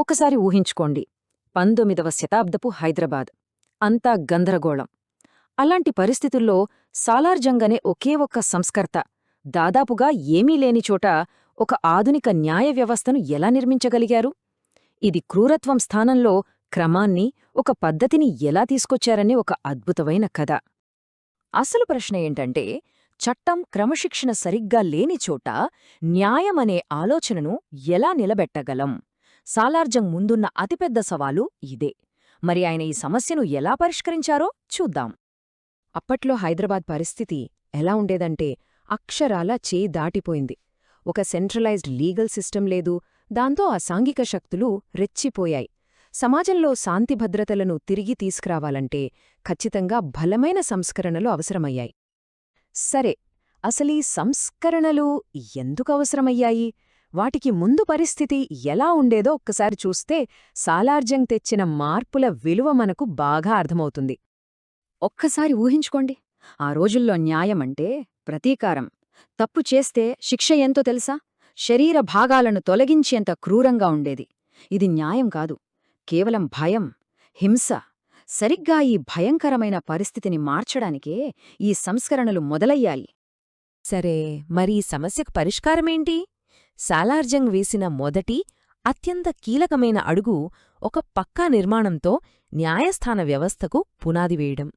ఒకసారి ఊహించుకోండి. పంతొమ్మిదవ శతాబ్దపు హైదరాబాద్. అంతా గందరగోళం. అలాంటి పరిస్థితుల్లో సాలార్జంగ్ అనే ఒకే ఒక్క సంస్కర్త. దాదాపుగా ఏమీ లేని చోట ఒక ఆధునిక న్యాయ వ్యవస్థను ఎలా నిర్మించగలిగారు? ఇది క్రూరత్వం స్థానంలో క్రమాన్ని ఒక పద్ధతిని ఎలా తీసుకొచ్చారనే ఒక అద్భుతమైన కథ. అసలు ప్రశ్న ఏంటంటే చట్టం క్రమశిక్షణ సరిగ్గా లేని చోట న్యాయమనే ఆలోచనను ఎలా నిలబెట్టగలం? సాలార్జంగ్ ముందున్న అతిపెద్ద సవాలు ఇదే. మరి ఆయన ఈ సమస్యను ఎలా పరిష్కరించారో చూద్దాం. అప్పట్లో హైదరాబాద్ పరిస్థితి ఎలా ఉండేదంటే అక్షరాల చేయి దాటిపోయింది. ఒక సెంట్రలైజ్డ్ లీగల్ సిస్టం లేదు దాంతో అసాంఘిక శక్తులు రెచ్చిపోయాయి. సమాజంలో శాంతి భద్రతలను తిరిగి తీసుకురావాలంటే ఖచ్చితంగా బలమైన సంస్కరణలు అవసరమయ్యాయి. సరే అసలీ సంస్కరణలు ఎందుకు అవసరమయ్యాయి? వాటికి ముందు పరిస్థితి ఎలా ఉండేదో ఒక్కసారి చూస్తే సాలార్జంగ్ తెచ్చిన మార్పుల విలువ మనకు బాగా అర్థమవుతుంది. ఒక్కసారి ఊహించుకోండి. ఆ రోజుల్లో న్యాయమంటే ప్రతీకారం. తప్పు చేస్తే శిక్ష ఎంతో తెలుసా? శరీర భాగాలను తొలగించేంత క్రూరంగా ఉండేది. ఇది న్యాయం కాదు. కేవలం భయం హింస. సరిగ్గా ఈ భయంకరమైన పరిస్థితిని మార్చడానికే ఈ సంస్కరణలు మొదలయ్యాయి. సరే మరి ఈ సమస్యకు పరిష్కారమేంటి? సాలార్జంగ్ వేసిన మొదటి అత్యంత కీలకమైన అడుగు ఒక పక్కా నిర్మాణంతో న్యాయస్థాన వ్యవస్థకు పునాది వేయడం.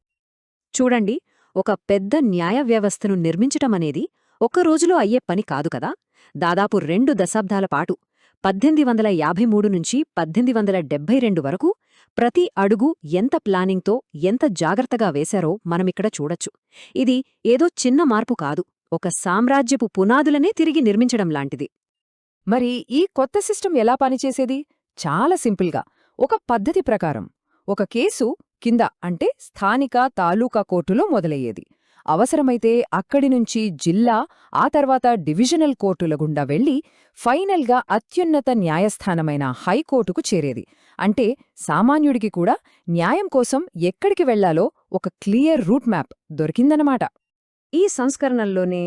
చూడండి ఒక పెద్ద న్యాయ వ్యవస్థను నిర్మించటమనేది ఒక్కరోజులో అయ్యే పని కాదు కదా? దాదాపు రెండు దశాబ్దాల పాటు పద్దెనిమిది వందల యాభై మూడు నుంచి పద్దెనిమిది వందల డెబ్బై రెండు వరకు ప్రతి అడుగు ఎంత ప్లానింగ్తో ఎంత జాగ్రత్తగా వేశారో మనమిక్కడ చూడొచ్చు. ఇది ఏదో చిన్న మార్పు కాదు ఒక సామ్రాజ్యపు పునాదులనే తిరిగి నిర్మించడం లాంటిది. మరి ఈ కొత్త సిస్టమ్ ఎలా పనిచేసేది? చాలా సింపుల్గా. ఒక పద్ధతి ప్రకారం. ఒక కేసు కింద అంటే స్థానిక తాలూకా కోర్టులో మొదలయ్యేది. అవసరమైతే అక్కడి నుంచి జిల్లా ఆ తర్వాత డివిజనల్ కోర్టుల గుండా వెళ్ళి ఫైనల్గా అత్యున్నత న్యాయస్థానమైన హైకోర్టుకు చేరేది. అంటే సామాన్యుడికి కూడా న్యాయం కోసం ఎక్కడికి వెళ్ళాలో ఒక క్లియర్ రూట్ మ్యాప్ దొరికిందనమాట. ఈ సంస్కరణల్లోనే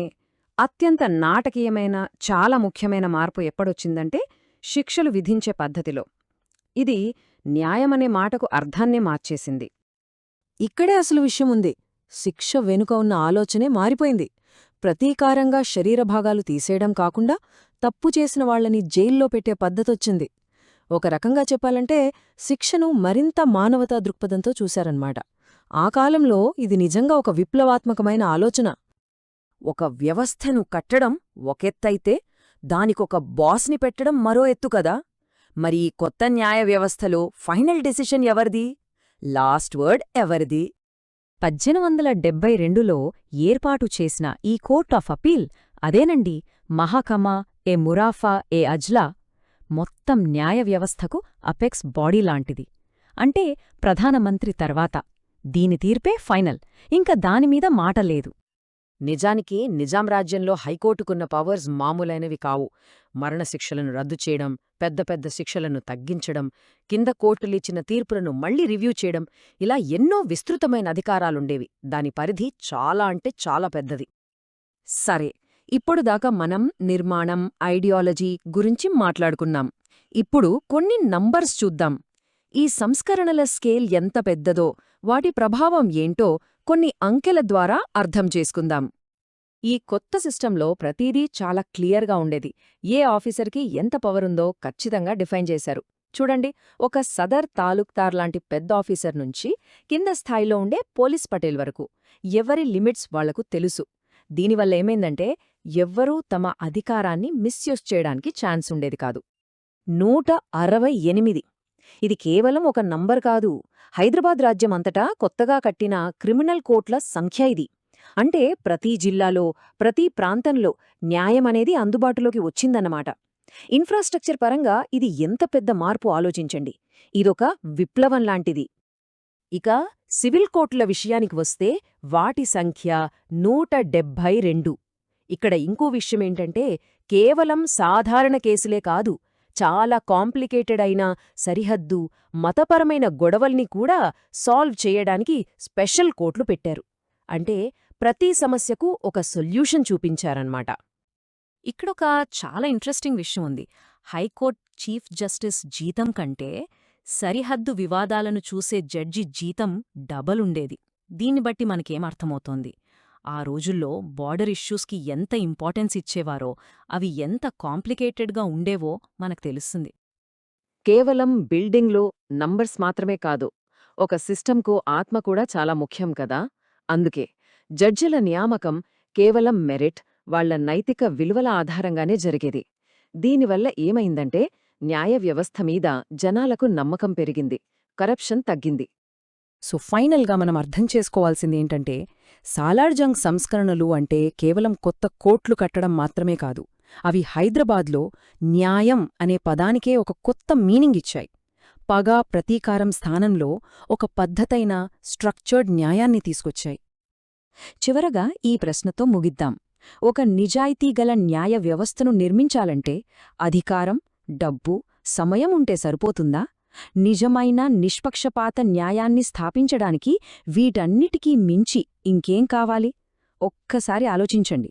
అత్యంత నాటకీయమైన చాలా ముఖ్యమైన మార్పు ఎప్పుడొచ్చిందంటే శిక్షలు విధించే పద్ధతిలో. ఇది న్యాయమనే మాటకు అర్థాన్నే మార్చేసింది. ఇక్కడే అసలు విషయం ఉంది శిక్ష వెనుక ఉన్న ఆలోచనే మారిపోయింది. ప్రతీకారంగా శరీరభాగాలు తీసేయడం కాకుండా తప్పు చేసిన వాళ్ళని జైల్లో పెట్టే పద్ధతొచ్చింది. ఒక రకంగా చెప్పాలంటే శిక్షను మరింత మానవతా దృక్పథంతో చూశారన్మాట. ఆ కాలంలో ఇది నిజంగా ఒక విప్లవాత్మకమైన ఆలోచన. ఒక వ్యవస్థను కట్టడం ఒకెత్తైతే దానికొక బాస్ని పెట్టడం మరో ఎత్తు కదా. మరి కొత్త న్యాయ వ్యవస్థలో ఫైనల్ డెసిషన్ ఎవరిది? లాస్ట్ వర్డ్ ఎవరిది? పద్దెనిమిది వందల డెబ్బై రెండులో ఏర్పాటు చేసిన ఈ కోర్ట్ ఆఫ్ అపీల్ అదేనండి మహాకమా ఏ మురాఫా ఏ అజ్లా మొత్తం న్యాయ వ్యవస్థకు అపెక్స్ బాడీ లాంటిది. అంటే ప్రధానమంత్రి తర్వాత దీని తీర్పే ఫైనల్. ఇంక దానిమీద మాట లేదు. నిజానికి నిజాం రాజ్యంలో హైకోర్టుకున్న పవర్స్ మామూలైనవి కావు. మరణశిక్షలను రద్దు చేయడం పెద్ద పెద్ద శిక్షలను తగ్గించడం కింద కోర్టులిచ్చిన తీర్పులను మళ్ళీ రివ్యూ చేయడం ఇలా ఎన్నో విస్తృతమైన అధికారాలుండేవి. దాని పరిధి చాలా అంటే చాలా పెద్దది. సరే ఇప్పుడు దాకా మనం నిర్మాణం ఐడియాలజీ గురించి మాట్లాడుకున్నాం. ఇప్పుడు కొన్ని నంబర్స్ చూద్దాం. ఈ సంస్కరణల స్కేల్ ఎంత పెద్దదో వాటి ప్రభావం ఏంటో కొన్ని అంకెల ద్వారా అర్థం చేసుకుందాం. ఈ కొత్త సిస్టంలో ప్రతిదీ చాలా క్లియర్గా ఉండేది. ఏ ఆఫీసర్కి ఎంత పవరుందో ఖచ్చితంగా డిఫైన్ చేశారు. చూడండి ఒక సదర్ తాలూక్తార్ లాంటి పెద్ద ఆఫీసర్ నుంచి కింద స్థాయిలో ఉండే పోలీస్ పటేల్ వరకు. ఎవరి లిమిట్స్ వాళ్ళకు తెలుసు. దీనివల్ల ఏమైందంటే ఎవ్వరూ తమ అధికారాన్ని మిస్యూజ్ చేయడానికి ఛాన్స్ ఉండేది కాదు. నూట అరవై ఎనిమిది ఇది కేవలం ఒక నంబర్ కాదు. హైదరాబాద్ రాజ్యమంతటా కొత్తగా కట్టిన క్రిమినల్ కోర్ట్ల సంఖ్య ఇది. అంటే ప్రతి జిల్లాలో ప్రతి ప్రాంతంలో న్యాయమనేది అందుబాటులోకి వచ్చిందన్నమాట. ఇన్ఫ్రాస్ట్రక్చర్ పరంగా ఇది ఎంత పెద్ద మార్పు ఆలోచించండి. ఇదొక విప్లవం లాంటిది. ఇక సివిల్ కోర్టుల విషయానికి వస్తే వాటి సంఖ్య నూట డెబ్భై రెండు. ఇక్కడ ఇంకో విషయమేంటంటే కేవలం సాధారణ కేసులే కాదు చాలా కాంప్లికేటెడ్ అయిన సరిహద్దు మతపరమైన గొడవల్ని కూడా సాల్వ్ చేయడానికి స్పెషల్ కోట్లు పెట్టారు. అంటే ప్రతి సమస్యకు ఒక సొల్యూషన్ చూపించారన్నమాట. ఇక్కడొక చాలా ఇంట్రెస్టింగ్ విషయం ఉంది. హైకోర్టు చీఫ్ జస్టిస్ జీతం కంటే సరిహద్దు వివాదాలను చూసే జడ్జి జీతం డబలుండేది దీన్ని బట్టి మనకేమర్థమవుతోంది ఆ రోజుల్లో బార్డర్ ఇష్యూస్కి ఎంత ఇంపార్టెన్స్ ఇచ్చేవారో అవి ఎంత కాంప్లికేటెడ్గా ఉండేవో మనకు తెలుస్తుంది. కేవలం బిల్డింగ్లో నంబర్స్ మాత్రమే కాదు ఒక సిస్టంకు ఆత్మ కూడా చాలా ముఖ్యం కదా? అందుకే జడ్జిల నియామకం కేవలం మెరిట్ వాళ్ళ నైతిక విలువల ఆధారంగానే జరిగేది. దీనివల్ల ఏమైందంటే న్యాయ వ్యవస్థ మీద జనాలకు నమ్మకం పెరిగింది కరప్షన్ తగ్గింది. సో ఫైనల్గా మనం అర్థం చేసుకోవాల్సింది ఏంటంటే సాలార్జంగ్ సంస్కరణలు అంటే కేవలం కొత్త కోట్లు కట్టడం మాత్రమే కాదు అవి హైదరాబాద్లో న్యాయం అనే పదానికే ఒక కొత్త మీనింగ్ ఇచ్చాయి. పగ ప్రతీకారం స్థానంలో ఒక పద్ధతైన స్ట్రక్చర్డ్ న్యాయాన్ని తీసుకొచ్చాయి. చివరగా ఈ ప్రశ్నతో ముగిద్దాం. ఒక నిజాయితీగల న్యాయ వ్యవస్థను నిర్మించాలంటే అధికారం డబ్బు సమయం ఉంటే సరిపోతుందా? నిజమైన నిష్పక్షపాత న్యాయాన్ని స్థాపించడానికి వీటన్నిటికీ మించి ఇంకేం కావాలి? ఒక్కసారి ఆలోచించండి.